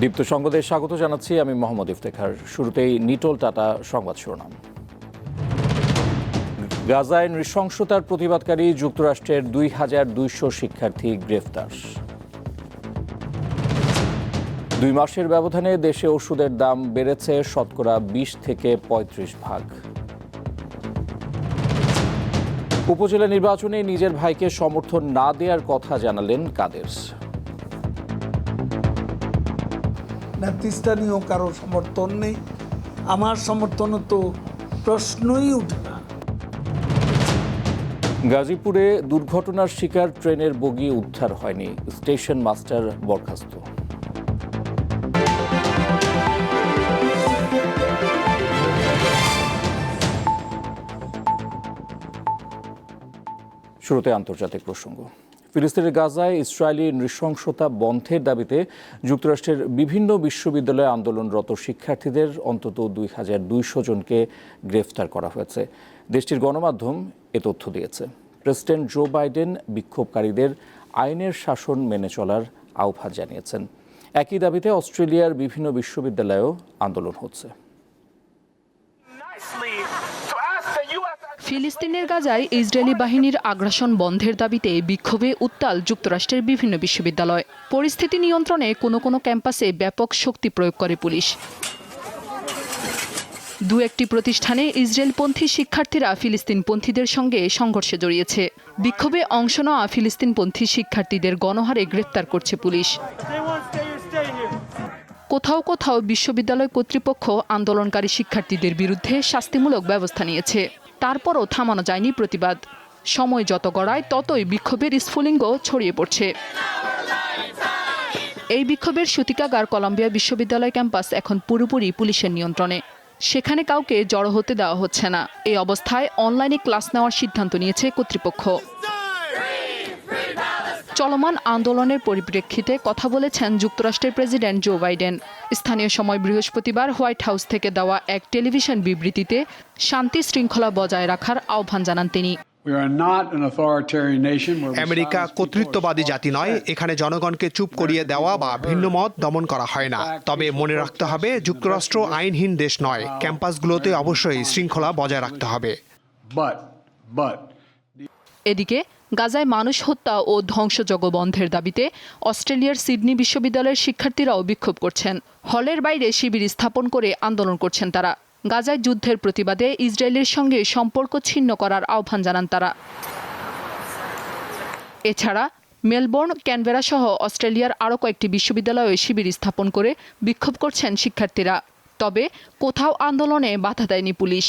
দীপ্ত সংবাদে স্বাগত জানাচ্ছি আমি মোহাম্মদ ইফতেখার। শুরুতেই নিটোল টাটা সংবাদ শিরোনাম। গাজায় নৃশংসতার প্রতিবাদকারী যুক্তরাষ্ট্রের দুই হাজার দুইশো শিক্ষার্থী গ্রেফতার। দুই মাসের ব্যবধানে দেশে ওষুধের দাম বেড়েছে শতকরা বিশ থেকে পঁয়ত্রিশ ভাগ। উপজেলা নির্বাচনে নিজের ভাইকে সমর্থন না দেওয়ার কথা জানালেন কাদের নেতৃস্থানীয় কারও সমর্থন নেই। আমার সমর্থন তো প্রশ্নই উঠে না। গাজীপুরে দুর্ঘটনার শিকার ট্রেনের বগি উদ্ধার হয়নি, স্টেশন মাস্টার বরখাস্ত। শুরুতে আন্তর্জাতিক প্রসঙ্গ। ফিলিস্তিনের গাজায় ইসরায়েলি নৃশংসতা বন্ধের দাবিতে যুক্তরাষ্ট্রের বিভিন্ন বিশ্ববিদ্যালয়ে আন্দোলনরত শিক্ষার্থীদের অন্তত দুই হাজার দুইশো জনকে গ্রেফতার করা হয়েছে। দেশটির গণমাধ্যম এ তথ্য দিয়েছে। প্রেসিডেন্ট জো বাইডেন বিক্ষোভকারীদের আইনের শাসন মেনে চলার আহ্বান জানিয়েছেন। একই দাবিতে অস্ট্রেলিয়ার বিভিন্ন বিশ্ববিদ্যালয়েও আন্দোলন হচ্ছে। ফিলিস্তিনের গাজায় ইসরায়েলি বাহিনীর আগ্রাসন বন্ধের দাবিতে বিক্ষোভে উত্তাল যুক্তরাষ্ট্রের বিভিন্ন বিশ্ববিদ্যালয়। পরিস্থিতি নিয়ন্ত্রণে কোনো কোনো ক্যাম্পাসে ব্যাপক শক্তি প্রয়োগ করে পুলিশ। দু একটি প্রতিষ্ঠানে ইসরায়েলপন্থী শিক্ষার্থীরা ফিলিস্তিনপন্থীদের সঙ্গে সংঘর্ষে জড়িয়েছে। বিক্ষোভে অংশ নেওয়া ফিলিস্তিনপন্থী শিক্ষার্থীদের গণহারে গ্রেপ্তার করছে পুলিশ। কোথাও কোথাও বিশ্ববিদ্যালয় কর্তৃপক্ষ আন্দোলনকারী শিক্ষার্থীদের বিরুদ্ধে শাস্তিমূলক ব্যবস্থা নিয়েছে। তারপরও থামানো যায়নি প্রতিবাদ। সময় যত গড়ায়, ততই বিক্ষোভের স্ফুলিঙ্গ ছড়িয়ে পড়ছে। এই বিক্ষোভের সূতিকাগার কলম্বিয়া বিশ্ববিদ্যালয় ক্যাম্পাস এখন পুরোপুরি পুলিশের নিয়ন্ত্রণে। সেখানে কাউকে জড়ো হতে দেওয়া হচ্ছে না। এই অবস্থায় অনলাইনে ক্লাস নেওয়ার সিদ্ধান্ত নিয়েছে কর্তৃপক্ষ। চলমান আন্দোলনের পরিপ্রেক্ষিতে কথা বলেছেন যুক্তরাষ্ট্রের প্রেসিডেন্ট জো বাইডেন। স্থানীয় সময় বৃহস্পতিবার হোয়াইট হাউস থেকে দেওয়া এক টেলিভিশন বিবৃতিতে শান্তি শৃঙ্খলা বজায় রাখার আহ্বান জানান তিনি। আমেরিকা কর্তৃত্ববাদী জাতি নয় এখানে জনগণকে চুপ করিয়ে দেওয়া বা ভিন্ন মত দমন করা হয় না। তবে মনে রাখতে হবে যুক্তরাষ্ট্র আইনহীন দেশ নয় ক্যাম্পাসগুলোতে অবশ্যই শৃঙ্খলা বজায় রাখতে হবে। এদিকে গাজায় মানুষ হত্যা ও ধ্বংসযজ্ঞ বন্ধের দাবিতে অস্ট্রেলিয়ার সিডনি বিশ্ববিদ্যালয়ের শিক্ষার্থীরাও বিক্ষোভ করছেন। হলের বাইরে শিবির স্থাপন করে আন্দোলন করছেন তারা। গাজায় যুদ্ধের প্রতিবাদে ইসরায়েলের সঙ্গে সম্পর্ক ছিন্ন করার আহ্বান জানান তারা। এছাড়া মেলবোর্ন, ক্যানবেরা সহ অস্ট্রেলিয়ার আরও কয়েকটি বিশ্ববিদ্যালয়ে শিবির স্থাপন করে বিক্ষোভ করছেন শিক্ষার্থীরা। তবে কোথাও আন্দোলনে বাধা দেয়নি পুলিশ।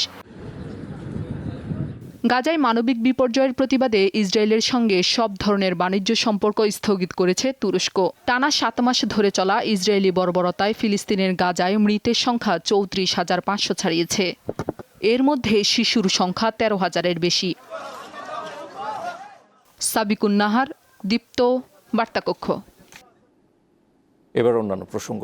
গাজায় মানবিক বিপর্যয়ের প্রতিবাদে ইসরায়েলের সঙ্গে সব ধরনের বাণিজ্য সম্পর্ক স্থগিত করেছে তুরস্ক। টানা সাত মাস ধরে চলা ইসরায়েলি বর্বরতায় ফিলিস্তিনের গাজায় মৃতের সংখ্যা চৌত্রিশ হাজার পাঁচশো ছাড়িয়েছে। এর মধ্যে শিশুর সংখ্যা তেরো হাজারের বেশি। সাবিকুন নাহার, দীপ্ত, বার্তাকক্ষ। এবার অন্যান্য প্রসঙ্গ।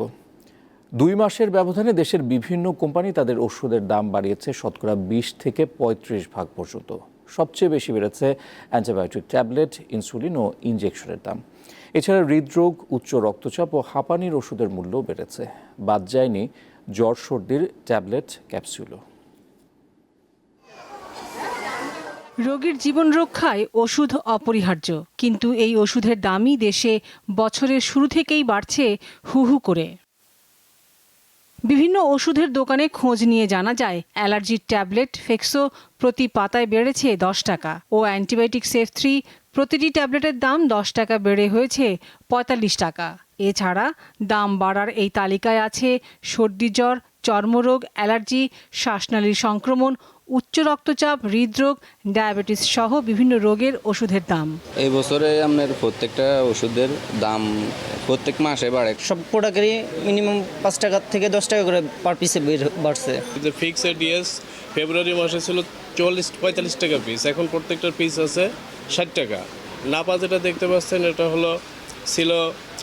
দুই মাসের ব্যবধানে দেশের বিভিন্ন কোম্পানি তাদের ওষুধের দাম বাড়িয়েছে শতকরা বিশ থেকে পঁয়ত্রিশ ভাগ পর্যন্ত। সবচেয়ে বেশি বেড়েছে অ্যান্টিবায়োটিক ট্যাবলেট, ইনসুলিন ও ইনজেকশনের দাম। এছাড়া হৃদরোগ, উচ্চ রক্তচাপ ও হাঁপানির ওষুধের মূল্যও বেড়েছে। বাদ যায়নি জ্বর, সর্দির ট্যাবলেট, ক্যাপসুলও। রোগীর জীবন রক্ষায় ওষুধ অপরিহার্য, কিন্তু এই ওষুধের দামই দেশে বছরের শুরু থেকেই বাড়ছে হু হু করে। বিভিন্ন ওষুধের দোকানে খোঁজ নিয়ে জানা যায় অ্যালার্জির ট্যাবলেট ফেক্সো প্রতি পাতায় বেড়েছে দশ টাকা ও অ্যান্টিবায়োটিক সেফ থ্রি প্রতিটি ট্যাবলেটের দাম দশ টাকা বেড়ে হয়েছে পঁয়তাল্লিশ টাকা। এছাড়া দাম বাড়ার এই তালিকায় আছে সর্দি জ্বর, চর্মরোগ, অ্যালার্জি, শ্বাসনালীর সংক্রমণ, উচ্চ রক্তচাপ, হৃদরোগ, ডায়াবেটিস সহ বিভিন্ন রোগের ওষুধের দাম। এই বছরে আপনার প্রত্যেকটা ওষুধের দাম প্রত্যেক মাসে বাড়ে। সব প্রোডাক্টেরই মিনিমাম পাঁচ টাকা থেকে দশ টাকা করে পার পিসে বাড়ছে। যে ফিক্সড ডিএস ফেব্রুয়ারি মাসে ছিল চল্লিশ পঁয়তাল্লিশ টাকা পিস এখন প্রত্যেকটার পিস আছে ষাট টাকা। নাপা যেটা দেখতে পাচ্ছেন এটা হলো ছিল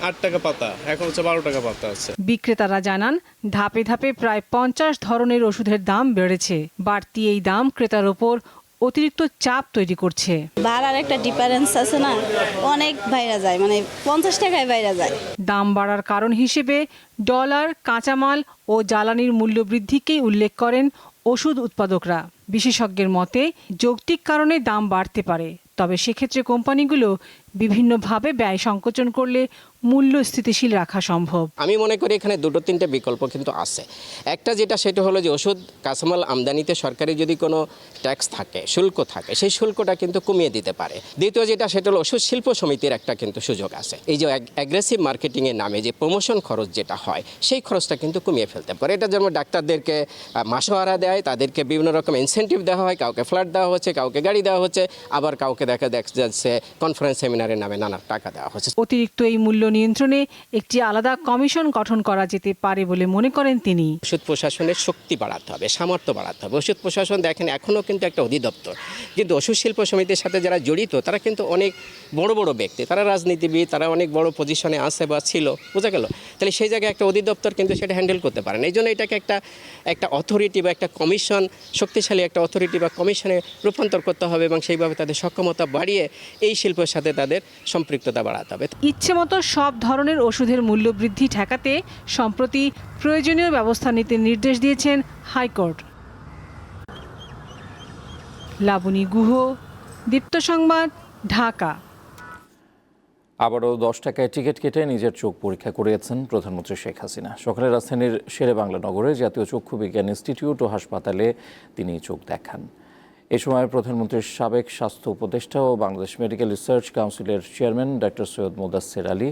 আট টাকা পাতা এখন হচ্ছে বারো টাকা পাতা আছে। বিক্রেতারা জানান ধাপে ধাপে প্রায় পঞ্চাশ ধরনের ওষুধের দাম বেড়েছে। বাড়তি এই দাম ক্রেতার ওপর অতিরিক্ত চাপ তৈরি করছে। ভাড়ার একটা ডিফারেন্স আছে না অনেক বাইরে যায় মানে পঞ্চাশ টাকায় বাইরে যায়। দাম বাড়ার কারণ হিসেবে ডলার কাঁচামাল ও জ্বালানির মূল্য বৃদ্ধিকেই উল্লেখ করেন ওষুধ উৎপাদকরা। বিশেষজ্ঞের মতে যৌক্তিক কারণে দাম বাড়তে পারে তবে সেক্ষেত্রে কোম্পানিগুলো বিভিন্নভাবে ব্যয় সংকোচন করলে মূল্য স্থিতিশীল রাখা সম্ভব। আমি মনে করি এখানে দুটো তিনটে বিকল্প কিন্তু আছে। একটা যেটা সেটা হলো যে ওষুধ, কাঁচামাল আমদানিতে সরকারি যদি কোনো ট্যাক্স থাকে, শুল্ক থাকে, সেই শুল্কটা কিন্তু কমিয়ে দিতে পারে। দ্বিতীয় যেটা সেটা হলো ওষুধ শিল্প সমিতির একটা কিন্তু সুযোগ আছে। এই যে অ্যাগ্রেসিভ মার্কেটিংয়ের নামে যে প্রমোশন খরচ যেটা হয়, সেই খরচটা কিন্তু কমিয়ে ফেলতে পারে। এটা যেমন ডাক্তারদেরকে মাসোহারা দেয়, তাদেরকে বিভিন্ন রকম ইনসেন্টিভ দেওয়া হয়। কাউকে ফ্ল্যাট দেওয়া হচ্ছে, কাউকে গাড়ি দেওয়া হচ্ছে, আবার কাউকে দেখা দেখা যাচ্ছে কনফারেন্স সেমিনারের নামে নানা টাকা দেওয়া হচ্ছে অতিরিক্ত এই মূল্য নিয়ন্ত্রণে একটি আলাদা কমিশন গঠন করা যেতে পারে বলে মনে করেন তিনি। ওষুধ প্রশাসনের শক্তি বাড়াতে হবে সামর্থ্য বাড়াতে হবে। ওষুধ প্রশাসন দেখেন এখনও কিন্তু একটা অধিদপ্তর। কিন্তু ওষুধ শিল্প সমিতির সাথে যারা জড়িত তারা কিন্তু অনেক বড় বড় ব্যক্তি। তারা রাজনীতিবিদ তারা অনেক বড় পজিশনে আছে বা ছিল বোঝা গেল। তাহলে সেই জায়গায় একটা অধিদপ্তর কিন্তু সেটা হ্যান্ডেল করতে পারে না। এই জন্য এটাকে একটা একটা অথরিটি বা একটা কমিশন শক্তিশালী একটা অথরিটি বা কমিশনে রূপান্তর করতে হবে এবং সেইভাবে তাদের সক্ষমতা বাড়িয়ে এই শিল্পের সাথে তাদের সম্পৃক্ততা বাড়াতে হবে। ইচ্ছেমতো সব ধরনের ওষুধের মূল্য বৃদ্ধি ঠেকাতে সম্প্রতি প্রয়োজনীয় ব্যবস্থা নিতে নির্দেশ দিয়েছেন হাইকোর্ট। লাবণী গুহ দীপ্ত সংবাদ ঢাকা। আবারও দশ টাকায় টিকিট কেটে নিজের চোখ পরীক্ষা করিয়েছেন প্রধানমন্ত্রী শেখ হাসিনা। সকালে রাজধানীর শেরে বাংলা নগরে জাতীয় চক্ষু বিজ্ঞান ইনস্টিটিউট ও হাসপাতালে তিনি চোখ দেখান। এ সময় প্রধানমন্ত্রীর সাবেক স্বাস্থ্য উপদেষ্টা ও বাংলাদেশ মেডিকেল রিসার্চ কাউন্সিলের চেয়ারম্যান ডাক্তার সৈয়দ মোদাসের আলী,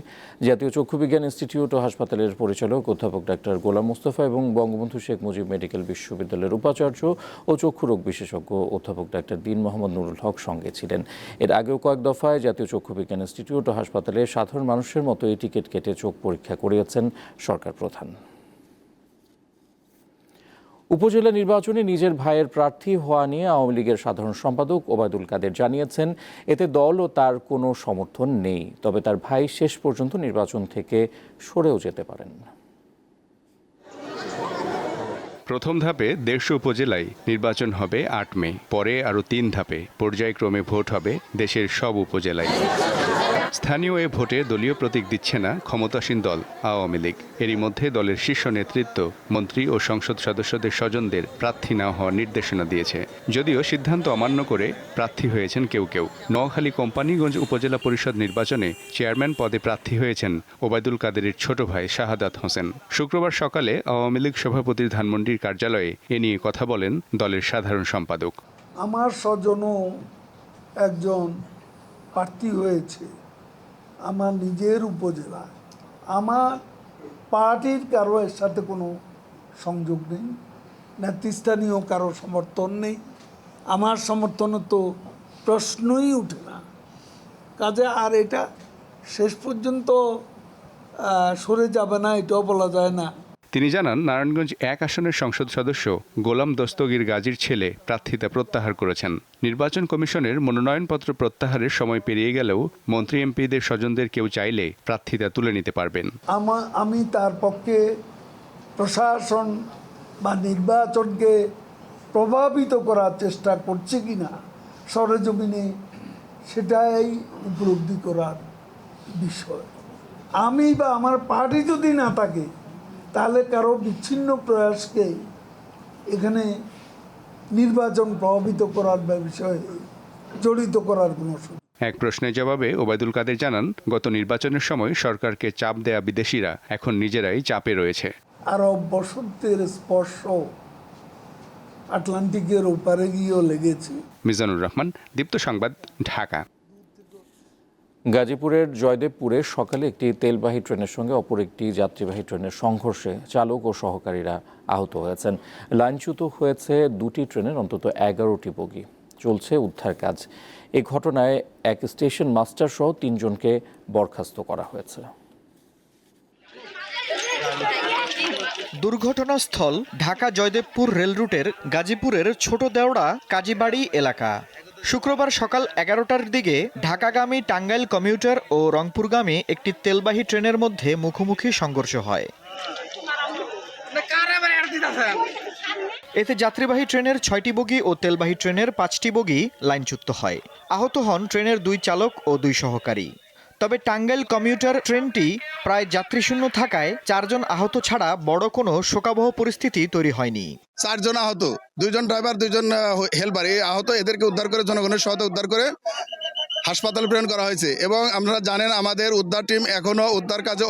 জাতীয় চক্ষু বিজ্ঞান ইনস্টিটিউট ও হাসপাতালের পরিচালক অধ্যাপক ডাক্তার গোলাম মুস্তফা এবং বঙ্গবন্ধু শেখ মুজিব মেডিকেল বিশ্ববিদ্যালয়ের উপাচার্য ও চক্ষু রোগ বিশেষজ্ঞ অধ্যাপক ডাক্তার দিন মোহাম্মদ নুরুল হক সঙ্গে ছিলেন। এর আগেও কয়েক দফায় জাতীয় চক্ষু বিজ্ঞান ইনস্টিটিউট ও হাসপাতালে সাধারণ মানুষের মতো এই টিকিট কেটে চোখ পরীক্ষা করিয়েছেন সরকার প্রধান। উপজেলা নির্বাচনে নিজের ভাইয়ের প্রার্থী হওয়া নিয়ে আওয়ামী লীগের সাধারণ সম্পাদক ওবায়দুল কাদের জানিয়েছেন, এতে দল ও তার কোনো সমর্থন নেই। তবে তার ভাই শেষ পর্যন্ত নির্বাচন থেকে সরেও যেতে পারেন। প্রথম ধাপে দেড়শো উপজেলায় নির্বাচন হবে আট মে, পরে আরও তিন ধাপে। পর্যায়ক্রমে ভোট হবে দেশের সব উপজেলায়। স্থানীয় এ ভোটে দলীয় প্রতীক দিচ্ছে না ক্ষমতাসীন দল, আওয়ামী লীগ। এরই মধ্যে দলের শীর্ষ নেতৃত্ব, মন্ত্রী ও সংসদ সদস্যদের স্বজনদের প্রার্থী না হওয়ার নির্দেশনা দিয়েছে। যদিও সিদ্ধান্ত অমান্য করে প্রার্থী হয়েছেন কেউ কেউ। নোয়াখালী কোম্পানিগঞ্জ উপজেলা পরিষদ নির্বাচনে চেয়ারম্যান পদে প্রার্থী হয়েছেন ওবায়দুল কাদেরের ছোট ভাই শাহাদাত হোসেন। শুক্রবার সকালে আওয়ামী লীগ সভাপতির ধানমন্ডির কার্যালয়ে এ নিয়ে কথা বলেন দলের সাধারণ সম্পাদক। আমার স্বজনও একজন প্রার্থী হয়েছে। আমার নিজের উপজেলা। আমার পার্টির কারও এর সাথে কোনো সংযোগ নেই, নেতৃস্থানীয় কারও সমর্থন নেই। আমার সমর্থনে তো প্রশ্নই উঠে না। কাজে আর এটা শেষ পর্যন্ত সরে যাবে না, এটাও বলা যায় না। তিনি জানান, নারায়ণগঞ্জ এক আসনের সংসদ সদস্য গোলাম দস্তগীর গাজীর ছেলে প্রার্থিতা প্রত্যাহার করেছেন। নির্বাচন কমিশনের মনোনয়নপত্র প্রত্যাহারের সময় পেরিয়ে গেলেও মন্ত্রী এমপিদের স্বজনদের কেউ চাইলে প্রার্থিতা তুলে নিতে পারবেন। আমা তার পক্ষে প্রশাসন বা নির্বাচনকে প্রভাবিত করার চেষ্টা করছে কি না সরেজমিনে সেটাই উপলব্ধি করার বিষয়। আমি বা আমার পার্টি যদি না থাকে তাহলে কারও বিচ্ছিন্ন প্রয়াসকে এখানে নির্বাচন প্রভাবিত করার বিষয়ে জড়িত করার কোনো সুযোগ এক প্রশ্নের জবাবে ওবায়দুল কাদের জানান গত নির্বাচনের সময় সরকারকে চাপ দেয়া বিদেশিরা এখন নিজেরাই চাপে রয়েছে। আরব বসন্তের স্পর্শ আটলান্টিকের ওপারে গিয়েও লেগেছে। মিজানুর রহমান দীপ্ত সংবাদ ঢাকা। গাজীপুরের জয়দেবপুরে সকালে একটি তেলবাহী ট্রেনের সঙ্গে অপর একটি যাত্রীবাহী ট্রেনের সংঘর্ষে চালক ও সহকারীরা আহত হয়েছেন। লাইনচ্যুত হয়েছে দুটি ট্রেনের, অন্তত এগারোটি বগি। চলছে উদ্ধার কাজ। এ ঘটনায় এক স্টেশন মাস্টার সহ তিনজনকে বরখাস্ত করা হয়েছে। দুর্ঘটনাস্থল ঢাকা জয়দেবপুর রেল রুটের গাজীপুরের ছোট দেওড়া কাজীবাড়ি এলাকা। শুক্রবার সকাল এগারোটার দিকে ঢাকাগামী টাঙ্গাইল কমিউটার ও রংপুরগামী একটি তেলবাহী ট্রেনের মধ্যে মুখোমুখি সংঘর্ষ হয়। এতে যাত্রীবাহী ট্রেনের ছয়টি বগি ও তেলবাহী ট্রেনের পাঁচটি বগি লাইনচ্যুত হয়। আহত হন ট্রেনের দুই চালক ও দুই সহকারী। তবে টাঙ্গাইল কমিউটার ট্রেনটি প্রায় যাত্রীশূন্য থাকায় চারজন আহত ছাড়া বড় কোনো শোকাবহ পরিস্থিতি তৈরি হয়নি। চারজন আহত, দুইজন ড্রাইভার, দুইজন হেল্পার। এই আহত এদেরকে উদ্ধার করে জনগণের সহায়তা উদ্ধার করে হাসপাতালে প্রেরণ করা হয়েছে। এবং আপনারা জানেন আমাদের উদ্ধার টিম এখনও উদ্ধার কাজে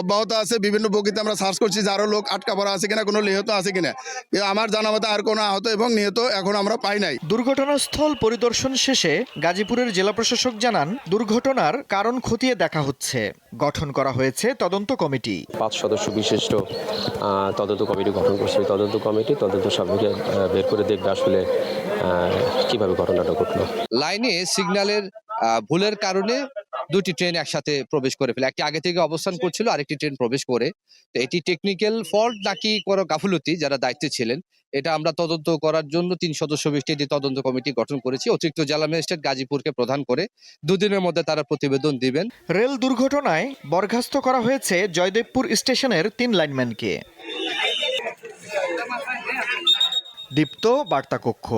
অব্যাহত আছে। বিভিন্ন বগিতে আমরা সার্চ করছি যে আরও লোক আটকা পড়া আছে কিনা কোনো নিহত আছে কিনা। আমার জানা মতো আর কোনো আহত এবং নিহত এখন আমরা পাই নাই। দুর্ঘটনাস্থল পরিদর্শন শেষে গাজীপুরের জেলা প্রশাসক জানান দুর্ঘটনার কারণ খতিয়ে দেখা হচ্ছে। গঠন করা হয়েছে তদন্ত কমিটি। পাঁচ সদস্য বিশিষ্ট তদন্ত কমিটি গঠন করছে। তদন্ত কমিটি তদন্ত সাপেক্ষে বের করে দেখবে আসলে কীভাবে ঘটনাটা ঘটলো। লাইনে সিগন্যালের ভুলের কারণে দুটি ট্রেন একসাথে প্রবেশ করে ফেলে। একটি আগে থেকে অবস্থান করছিল আরেকটি ট্রেন প্রবেশ করে। তো এটি টেকনিক্যাল ফল্ট নাকি কোনো গাফুলতি যারা দায়িত্বে ছিলেন এটা আমরা তদন্ত করার জন্য তিন সদস্য বিশিষ্ট একটি তদন্ত কমিটি গঠন করেছি। অতিরিক্ত জেলা ম্যাজিস্ট্রেট গাজীপুরকে প্রধান করে দুদিনের মধ্যে তারা প্রতিবেদন দিবেন। রেল দুর্ঘটনায় বরখাস্ত করা হয়েছে জয়দেবপুর স্টেশনের তিন লাইনম্যানকে। দীপ্ত বার্তা কক্ষ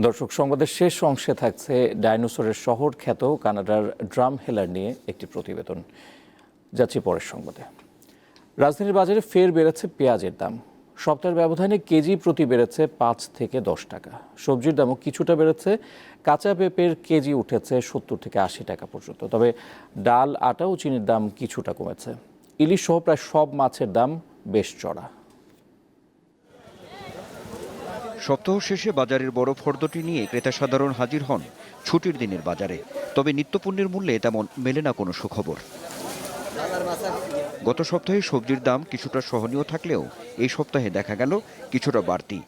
দর্শক, সংবাদের শেষ অংশে থাকছে ডাইনোসরের শহর খ্যাত কানাডার ড্রাম হেলার নিয়ে একটি প্রতিবেদন। যাচ্ছি পরের সংবাদে। রাজধানীর বাজারে ফের বেড়েছে পেঁয়াজের দাম। সপ্তাহের ব্যবধানে কেজি প্রতি বেড়েছে পাঁচ থেকে দশ টাকা। সবজির দামও কিছুটা বেড়েছে। কাঁচা পেঁপের কেজি উঠেছে সত্তর থেকে আশি টাকা পর্যন্ত। তবে ডাল, আটা ও চিনির দাম কিছুটা কমেছে। ইলিশ সহ প্রায় সব মাছের দাম বেশ চড়া। সপ্তাহ শেষে বাজারের বড় ফর্দটি নিয়ে ক্রেতা সাধারণ হাজির হন ছুটির দিনের বাজারে। তবে নিত্যপণ্যের মূল্যে তেমন মেলে না কোনো সুখবর। গত সপ্তাহে সবজির দাম কিছুটা সহনীয় থাকলেও এই সপ্তাহে দেখা গেল কিছুটা বাড়তি।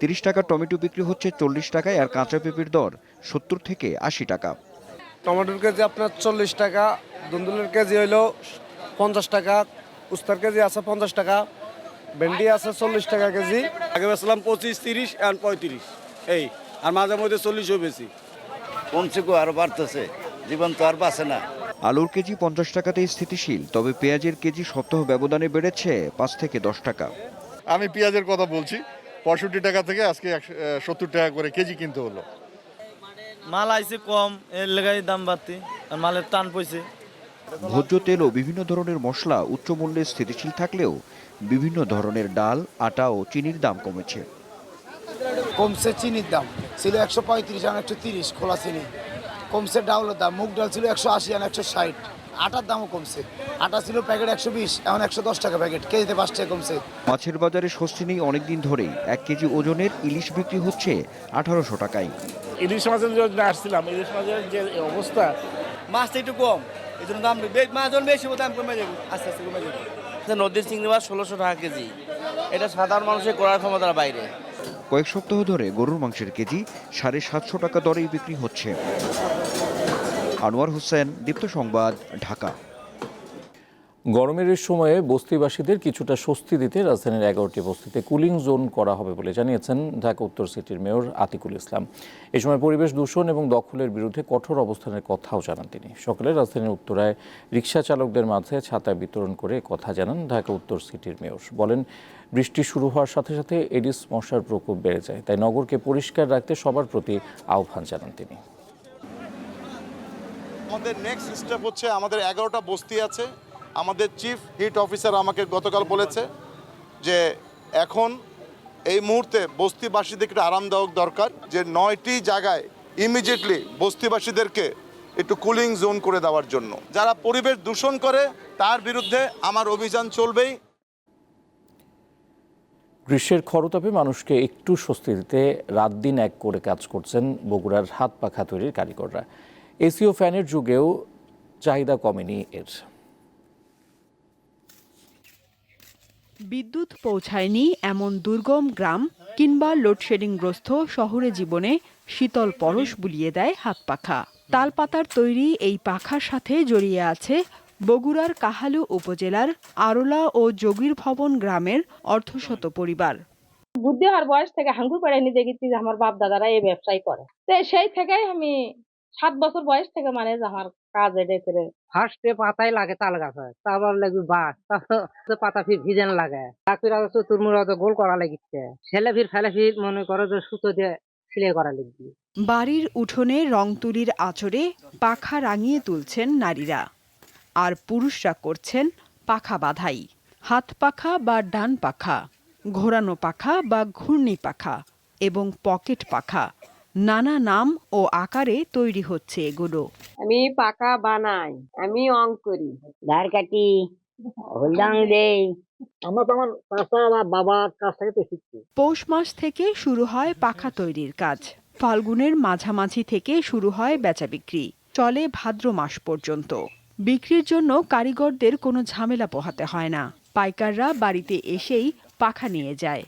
তিরিশ টাকা টমেটো বিক্রি হচ্ছে চল্লিশ টাকায় আর কাঁচা পেঁপের দর সত্তর থেকে আশি টাকা। টমেটোর কেজি আপনার চল্লিশ টাকা, দুন্দুলের কেজি হইল পঞ্চাশ টাকা, উস্তার কেজি আছে পঞ্চাশ টাকা। ভেন্ডি আছে চল্লিশ টাকা কেজি। আগে বেছিলাম পঁচিশ তিরিশ আর পঁয়ত্রিশ। এই আর মাঝে মধ্যে চল্লিশও বেশি কমছে কো আরও বাড়তেছে? জীবন তো আর বাঁচে না। আলুর কেজি পঞ্চাশ টাকাতেই স্থিতিশীল তবে পেঁয়াজের কেজি সপ্তাহ ব্যবধানে বেড়েছে পাঁচ থেকে দশ টাকা। আমি পেঁয়াজের কথা বলছি পঁয়ষট্টি টাকা থেকে আজকে একশো সত্তর টাকা করে কেজি কিনতে হলো। মাল আইছে কম এর লেগাই দাম বাড়তি আর মালের টান পয়সে ভোজ্য তেল ও বিভিন্ন ধরনের মশলা উচ্চ মূল্যে স্থিতিশীল থাকলেও বিভিন্ন ধরনের ডাল আটা ও চিনির দাম কমেছে। কমছে চিনির দাম। ছিল একশো পঁয়ত্রিশ আর একশো তিরিশ খোলা চিনি। কমছে ডাউলের দাম। মুগ ডাল ছিল একশো আশি আর একশো ষাট। আটার দামও কমছে। আটা ছিল প্যাকেট একশো বিশ এখন একশো দশ টাকা প্যাকেট। কেজিতে পাঁচ টাকা কমছে। মাছের বাজারে স্বস্তি নেই অনেকদিন ধরেই। এক কেজি ওজনের ইলিশ বিক্রি হচ্ছে আঠারোশো টাকায়। ইলিশ মাছের জন্য আসছিলাম ইলিশ মাছের যে অবস্থা মাছটা একটু কম। এই জন্য দাম মাছ বেশি দাম কমে যাবে। আস্তে আস্তে কমে যাবে। নদীর চিংড়ি মাছ ষোলোশো টাকা কেজি। এটা সাধারণ মানুষের করার ক্ষমতার বাইরে। কয়েক সপ্তাহ ধরে গরুর মাংসের কেজি সাড়ে সাতশো টাকা দরেই বিক্রি হচ্ছে। আনোয়ার হোসেন, দীপ্ত সংবাদ, ঢাকা। গরমের সময়ে বস্তিবাসীদের কিছুটা স্বস্তি দিতে রাজধানীর এগারোটি বস্তিতে কুলিং জোন করা হবে বলে জানিয়েছেন ঢাকা উত্তর সিটির মেয়র আতিকুল ইসলাম। এ সময় পরিবেশ দূষণ এবং দখলের বিরুদ্ধে কঠোর অবস্থানের কথাও জানান তিনি। সকালে রাজধানীর উত্তরায় রিক্সা চালকদের মাঝে ছাতা বিতরণ করে কথা জানান ঢাকা উত্তর সিটির মেয়র। বলেন, বৃষ্টি শুরু হওয়ার সাথে সাথে এডিস মশার প্রকোপ বেড়ে যায়, তাই নগরকে পরিষ্কার রাখতে সবার প্রতি আহ্বান জানান তিনি। আমাদের নেক্সট স্টেপ হচ্ছে আমাদের এগারোটা বস্তি আছে আমাদের চিফ হিট অফিসার আমাকে গতকাল বলেছে যে এখন এই মুহূর্তে বস্তিবাসীদের একটু আরামদায়ক দরকার, যে নয়টি জায়গায় ইমিডিয়েটলি বস্তিবাসীদেরকে একটু কুলিং জোন করে দেওয়ার জন্য। যারা পরিবেশ দূষণ করে, তার বিরুদ্ধে আমার অভিযান চলবেই। গ্রীষ্মের খরতাপে মানুষকে একটু স্বস্তি দিতে রাত দিন এক করে কাজ করছেন বগুড়ার হাত পাখা তৈরির কারিগররা। এসিও ফ্যানের যুগেও চাহিদা কমেনি এর। বিদ্যুৎ পৌঁছায়নি এমন দুর্গম গ্রাম কিংবা লোডশেডিংগ্রস্ত শহরে জীবনে শীতল পরশ বুলিয়ে দেয় হাত পাখা। তালপাতার তৈরি এই পাখার সাথে জড়িয়ে আছে বগুড়ার কাহালু উপজেলার আরলা ও যোগীর ভবন গ্রামের অর্ধশত পরিবার। বুদ্ধি হওয়ার বয়স থেকে হাঙ্গুর পাড়ায় নিজে গেছি যে আমার বাপ দাদারা এই ব্যবসায় করে। তো সেই থেকেই আমি সাত বছর বয়স থেকে মানে আমার কাজ এটা করে। ফার্স্টে পাতায় লাগে তাল গাছ হয় তারপর লাগবে বাস তারপর পাতা ফির ভিজান লাগে। তারপর চতুর্মুড় গোল করা লাগিচ্ছে ছেলে ফির ফেলে ফির মনে করো যে সুতো দিয়ে সিলাই করা লাগবে বাড়ির উঠোনে রং তুলির আঁচড়ে পাখা রাঙিয়ে তুলছেন নারীরা। আর পুরুষরা করছেন পাখা বাধাই। হাত পাখা বা ডান পাখা ঘোরানো পাখা বা ঘূর্ণি পাখা এবং পকেট পাখা। নানা নাম ও আকারে তৈরি হচ্ছে এগুলো। আমি পাকা বানাই আমি অঙ্ক করি। ধার কাটি হলদাং দেই। আমরা তো আমার চাষা বা বাবার কাছ থেকে তো শিখছি। পৌষ মাস থেকে শুরু হয় পাখা তৈরির কাজ। ফাল্গুনের মাঝামাঝি থেকে শুরু হয় বেচা বিক্রি। চলে ভাদ্র মাস পর্যন্ত। বিক্রির জন্য কারিগরদের কোনো ঝামেলা পোহাতে হয় না। পাইকাররা বাড়িতে এসেই পাখা নিয়ে যায়।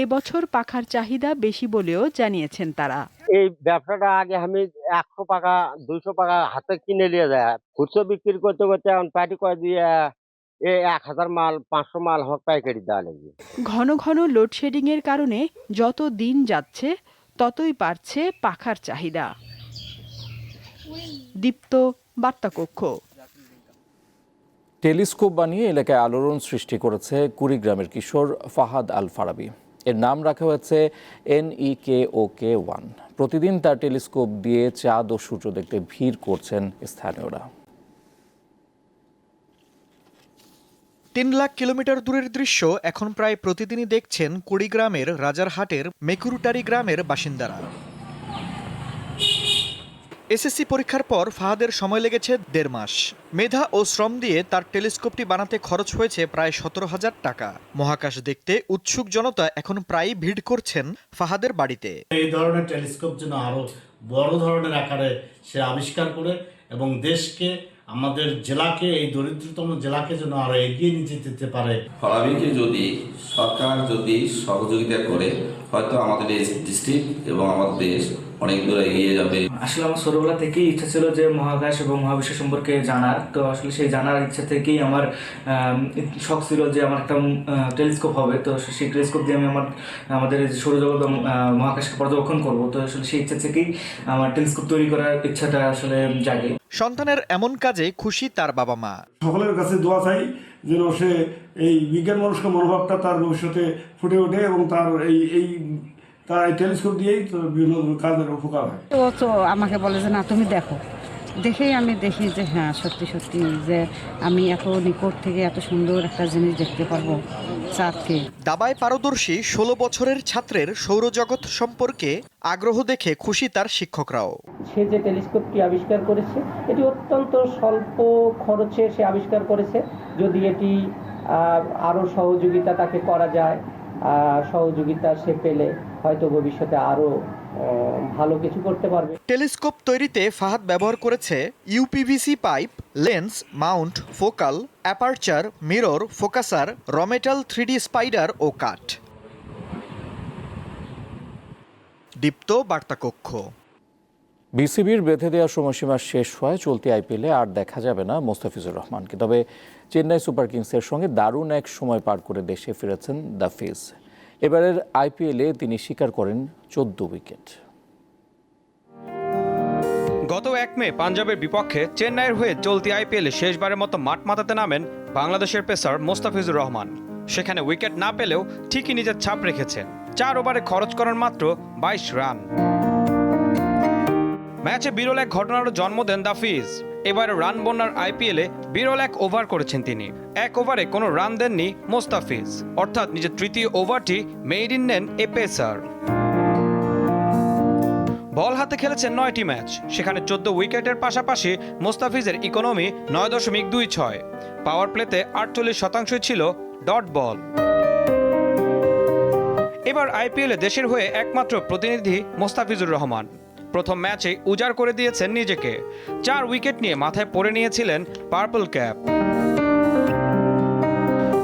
এবছর পাখার চাহিদা বেশি বলেও জানিয়েছেন তারা। এই ব্যবসাটা আগে আমি একশো টাকা দুইশো টাকা হাতে কিনে নিয়ে যায়। খুচরো বিক্রি করতে করতে এখন পাটি করে দিয়ে এ এক হাজার মাল পাঁচশো মাল হোক পাইকারি দেওয়া লাগবে। ঘন ঘন লোডশেডিং এর কারণে যত দিন যাচ্ছে ততই বাড়ছে পাখার চাহিদা। দীপ্ত বার্তা কক্ষ টেলিস্কোপ বানিয়ে এলাকায় আলোড়ন সৃষ্টি করেছে কুড়িগ্রামের কিশোর ফাহাদ আল ফারাবি এর নাম রাখা হয়েছে এন ই কে ও কে ওয়ান প্রতিদিন তার টেলিস্কোপ দিয়ে চাঁদ ও সূর্য দেখতে ভিড় করছেন স্থানীয়রা। তিন লাখ কিলোমিটার দূরের দৃশ্য এখন প্রায় প্রতিদিনই দেখছেন কুড়িগ্রামের রাজারহাটের মেকুরুটারি গ্রামের বাসিন্দারা। এসএসসি পরীক্ষার পর ফাহাদের সময় লেগেছে দেড় মাস। মেধা ও শ্রম দিয়ে তার টেলিস্কোপটি বানাতে খরচ হয়েছে প্রায় সতেরো হাজার টাকা। মহাকাশ দেখতে উৎসুক জনতা এখন প্রায়ই ভিড় করছেন ফাহাদের বাড়িতে। এই ধরনের টেলিস্কোপ যেন আরও বড় ধরনের আকারে সে আবিষ্কার করে এবং দেশকে আমাদের জেলাকে এই দরিদ্রতম জেলাকে যেন আরও এগিয়ে নিয়ে যেতে পারে। ফরাবিকে যদি সরকার যদি সহযোগিতা করে হয়তো আমাদের এই ডিস্ট্রিক্ট এবং আমাদের দেশ অনেক দূর এগিয়ে যাবে। আসলে আমার ছোটবেলা থেকেই ইচ্ছা ছিল যে মহাকাশ এবং মহাবিশ্ব সম্পর্কে জানার। তো আসলে সেই জানার ইচ্ছা থেকেই আমার শখ ছিল যে আমার একটা টেলিস্কোপ হবে। তো সেই টেলিস্কোপ দিয়ে আমি আমার আমাদের সৌরজগৎ এবং মহাকাশকে পর্যবেক্ষণ করব। তো আসলে সেই ইচ্ছা থেকেই আমার টেলিস্কোপ তৈরি করার ইচ্ছাটা আসলে জাগে। সন্তানের এমন কাজে খুশি তার বাবা মা। সকলের কাছে দোয়া চাই যেন সে এই বিজ্ঞান মনস্ক মনোভাবটা তার ভবিষ্যতে ফুটে ওঠে এবং তার এই এই তার এই টেলিস্কোপ দিয়েই তো বিভিন্ন কাজের উপকার হয়। ও তো আমাকে বলে যে না তুমি দেখো। দেখেই আমি দেখি যে হ্যাঁ সত্যি সত্যি যে আমি এত নিকট থেকে এত সুন্দর একটা জিনিস দেখতে পারব চাঁদকে। দাবায় পারদর্শী ষোলো বছরের ছাত্রের সৌরজগৎ সম্পর্কে আগ্রহ দেখে খুশি তার শিক্ষকরাও। সে যে টেলিস্কোপটি আবিষ্কার করেছে এটি অত্যন্ত স্বল্প খরচে সে আবিষ্কার করেছে। যদি এটি আহ, আরও সহযোগিতা তাকে করা যায় আহ, সহযোগিতা সে পেলে। হয়তো ভবিষ্যতে আরও ভালো কিছু করতে পারবে। টেলিস্কোপ তৈরিতে ফাহাদ ব্যবহার করেছে UPVC pipe lens mount focal aperture mirror focuser রমেটাল three D spider ও কাঠ। দীপ্ত বার্তাকক্ষ। বিসিবির বেঁধে দেওয়া সময়সীমা শেষ হয় চলতি আইপিএলে আর দেখা যাবে না মোস্তাফিজুর রহমানকে। তবে চেন্নাই সুপার কিংসের সঙ্গে দারুণ এক সময় পার করে দেশে ফিরেছেন দ্য ফিজ। এবারের আইপিএলে তিনি স্বীকার করেন চোদ্দ উইকেট। গত এক মে পাঞ্জাবের বিপক্ষে চেন্নাইয়ের হয়ে চলতি আইপিএলে শেষবারের মতো মাঠ মাতাতে নামেন বাংলাদেশের পেসার মোস্তাফিজুর রহমান। সেখানে উইকেট না পেলেও ঠিকই নিজের ছাপ রেখেছেন। চার ওভারে খরচ করার মাত্র বাইশ রান। ম্যাচে বিরল এক ঘটনারও জন্ম দেন দাফিজ এবার রান বন্যার আইপিএলে বিরল এক ওভার করেছেন তিনি। এক ওভারে কোনো রান দেননি মোস্তাফিজ। অর্থাৎ নিজের তৃতীয় ওভারটি মেইড ইন নেন এ পেসার বল হাতে খেলেছেন নয়টি ম্যাচ। সেখানে চোদ্দ উইকেটের পাশাপাশি মোস্তাফিজের ইকোনমি নয় দশমিক দুই ছয়। পাওয়ার প্লেতে আটচল্লিশ শতাংশই ছিল ডট বল। এবার আইপিএলে দেশের হয়ে একমাত্র প্রতিনিধি মোস্তাফিজুর রহমান। প্রথম ম্যাচে উজাড় করে দিয়েছেন নিজেকে। চার উইকেট নিয়ে মাথায় পড়ে নিয়েছিলেন পার্পল ক্যাপ।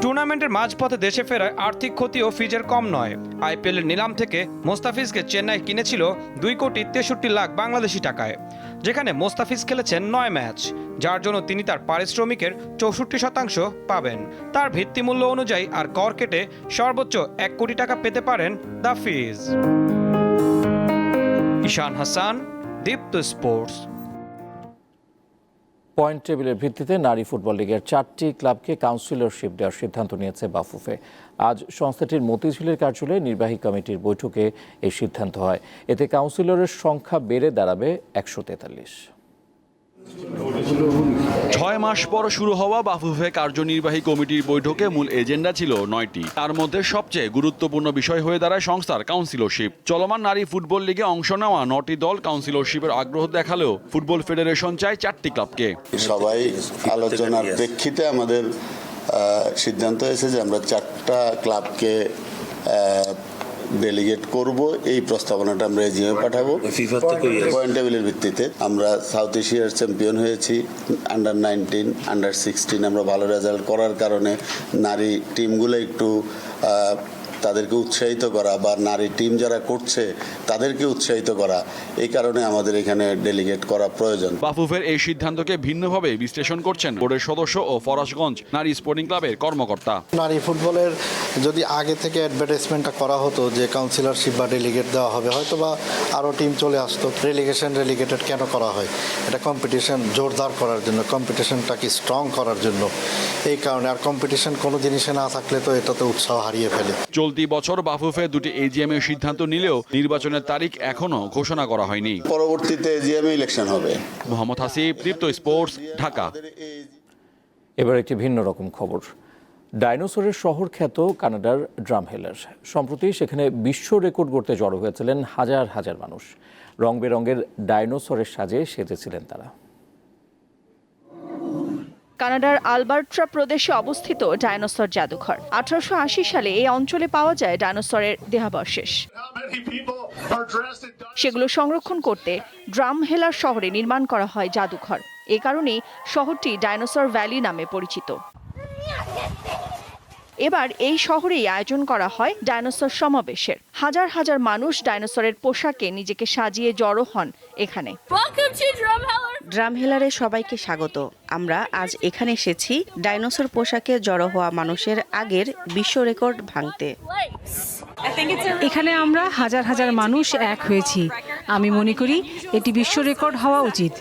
টুর্নামেন্টের মাঝপথে দেশে ফেরায় আর্থিক ক্ষতিও ফিজের কম নয়। আইপিএলের নিলাম থেকে মোস্তাফিজকে চেন্নাই কিনেছিল দুই কোটি তেষট্টি লাখ বাংলাদেশি টাকায়। যেখানে মোস্তাফিজ খেলেছেন নয় ম্যাচ, যার জন্য তিনি তার পারিশ্রমিকের চৌষট্টি শতাংশ পাবেন। তার ভিত্তিমূল্য অনুযায়ী আর কর কেটে সর্বোচ্চ এক কোটি টাকা পেতে পারেন the Fizz. Ishan Hasan, Deepto sports. Point টেবিলের ভিত্তিতে নারী ফুটবল লিগের চারটি ক্লাবকে কাউন্সিলরশিপ দেওয়ার সিদ্ধান্ত নিয়েছে বাফুফে। আজ সংস্থাটির মতিঝিলের কার্যালয়ে নির্বাহী কমিটির বৈঠকে এই সিদ্ধান্ত হয়। এতে কাউন্সিলরের সংখ্যা বেড়ে দাঁড়াবে একশো তেতাল্লিশ। ছয় মাস পর শুরু হওয়া বাফুফে কার্যনির্বাহী কমিটির বৈঠকে মূল এজেন্ডা ছিল নয়টি। তার মধ্যে সবচেয়ে গুরুত্বপূর্ণ বিষয় হয়ে দাঁড়ায় সংস্থার কাউন্সিলরশিপ। চলমান নারী ফুটবল লিগে অংশ নেওয়া নটি দল কাউন্সিলরশিপের আগ্রহ দেখালেও ফুটবল ফেডারেশন চায় চারটি ক্লাবকে। সবাই আলোচনার প্রেক্ষিতে আমাদের সিদ্ধান্ত হয়েছে যে আমরা চারটা ক্লাবকে ডেলিগেট করব এই প্রস্তাবনাটা আমরা এজিএমে পাঠাবো। পয়েন্ট টেবিলের ভিত্তিতে আমরা সাউথ এশিয়ার চ্যাম্পিয়ন হয়েছি আন্ডার নাইনটিন আন্ডার সিক্সটিন আমরা ভালো রেজাল্ট করার কারণে নারী টিমগুলো একটু তাদেরকে উৎসাহিত করা বা নারী টিম যারা করছে তাদেরকে উৎসাহিত করা এই কারণে আমাদের এখানে ডেলিগেট করা প্রয়োজন। বাফুফের এই সিদ্ধান্তকে ভিন্নভাবে বিশ্লেষণ করছেন বোর্ডের সদস্য ও ফরাসগঞ্জ নারী স্পোর্টিং ক্লাবের কর্মকর্তা। নারী ফুটবলের যদি আগে থেকে অ্যাডভার্টাইজমেন্টটা করা হতো যে কাউন্সিলরশিপ বা ডেলিগেট দেওয়া হবে হয়তো বা আরও টিম চলে আসতো। রেলিগেশন রেলিগেটেড কেন করা হয়? এটা কম্পিটিশন জোরদার করার জন্য কম্পিটিশনটাকে স্ট্রং করার জন্য। এই কারণে আর কম্পিটিশন কোনো জিনিসে না থাকলে তো এটাতে উৎসাহ হারিয়ে ফেলে। চলতি বছর বাফুফে দুটি এজিএম এর সিদ্ধান্ত নিলেও নির্বাচনের তারিখ এখনও ঘোষণা করা হয়নি। পরবর্তীতে এজিএমে ইলেকশন হবে। মোহাম্মদ হাসিব দীপ্ত স্পোর্টস ঢাকা। এবার একটি ভিন্ন রকম খবর। ডাইনোসরের শহর খ্যাত কানাডার ড্রামহেলার। সম্প্রতি সেখানে বিশ্ব রেকর্ড গড়তে জড়ো হয়েছিলেন হাজার হাজার মানুষ। রং বেরঙের ডাইনোসরের সাজে সেজেছিলেন তারা। কানাডার আলবার্ট্রা প্রদেশে অবস্থিত ডায়নোসর জাদুঘর। আঠারোশো আশি সালে এই অঞ্চলে পাওয়া যায় ডায়নোসরের দেহাবশেষ। সেগুলো সংরক্ষণ করতে ড্রামহেলার শহরে নির্মাণ করা হয় জাদুঘর। এ কারণেই শহরটি ডাইনোসর ভ্যালি নামে পরিচিত। এবার এই শহরেই আয়োজন করা হয় ডায়নোসর সমাবেশের। হাজার হাজার মানুষ ডাইনোসরের পোশাকে নিজেকে সাজিয়ে জড়ো হন এখানে। ড্রামহেলারে সবাইকে স্বাগত। আমরা আজ এখানে এসেছি ডাইনোসর পোশাকে জড়ো হওয়া মানুষের আগের বিশ্ব রেকর্ড ভাঙতে। এখানে আমরা হাজার হাজার মানুষ এক হয়েছি। আমি মনে করি এটি বিশ্ব রেকর্ড হওয়া উচিত।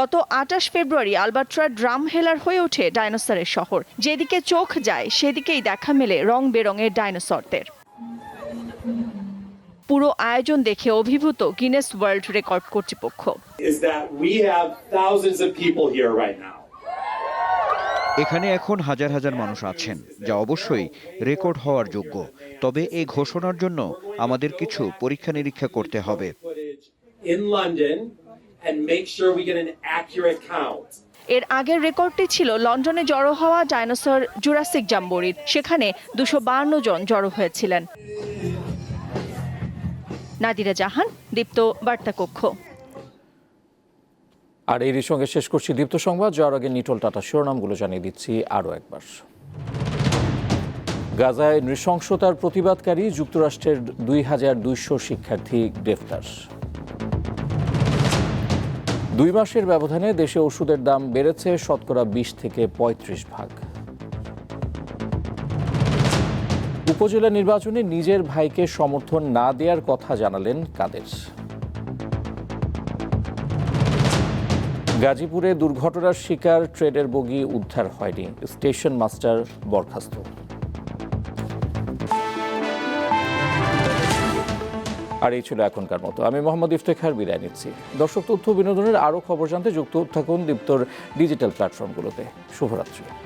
গত আটাশ ফেব্রুয়ারি আলবাট্রা ড্রাম হেলার হয়ে ওঠে ডাইনোসরের শহর। যেদিকে চোখ যায় সেদিকেই দেখা মেলে রং বেরঙের ডাইনোসরদের। পুরো আয়োজন দেখে অভিভূত গিনেস ওয়ার্ল্ড রেকর্ড কর্তৃপক্ষ. এখানে এখন হাজার হাজার মানুষ আছেন যা অবশ্যই রেকর্ড হওয়ার যোগ্য। তবে এই ঘোষণার জন্য আমাদের কিছু পরীক্ষা নিরীক্ষা করতে হবে। In London and make sure we get an accurate count. এর আগের রেকর্ডটি ছিল লন্ডনে জড়ো হওয়া ডাইনোসর জুরাসিক জাম্বরির। সেখানে দুশো জন জড়ো হয়েছিলেন। নাদিরা জাহান, দীপ্ত বার্তা কক্ষ আর এরই সঙ্গে শেষ করছি দীপ্ত সংবাদ। যাওয়ার আগে নিটল টাটা শিরোনামগুলো জানিয়ে দিচ্ছি আরও একবার। গাজায় নৃশংসতার প্রতিবাদকারী যুক্তরাষ্ট্রের দুই হাজার দুইশো শিক্ষার্থী গ্রেফতার। দুই মাসের ব্যবধানে দেশে ওষুধের দাম বেড়েছে শতকরা বিশ থেকে পঁয়ত্রিশ ভাগ। উপজেলা নির্বাচনে নিজের ভাইকে সমর্থন না দেওয়ার কথা জানালেন কাদের। গাজীপুরে দুর্ঘটনার শিকার ট্রেনের বগি উদ্ধার হয়নি। স্টেশন মাস্টার বরখাস্ত। আর এই ছিল এখনকার মতো। আমি মোহাম্মদ ইফতেখার বিদায় নিচ্ছি। দর্শক তথ্য বিনোদনের আরও খবর জানতে যুক্ত থাকুন দীপ্তর ডিজিটাল প্ল্যাটফর্মগুলোতে। শুভরাত্রি।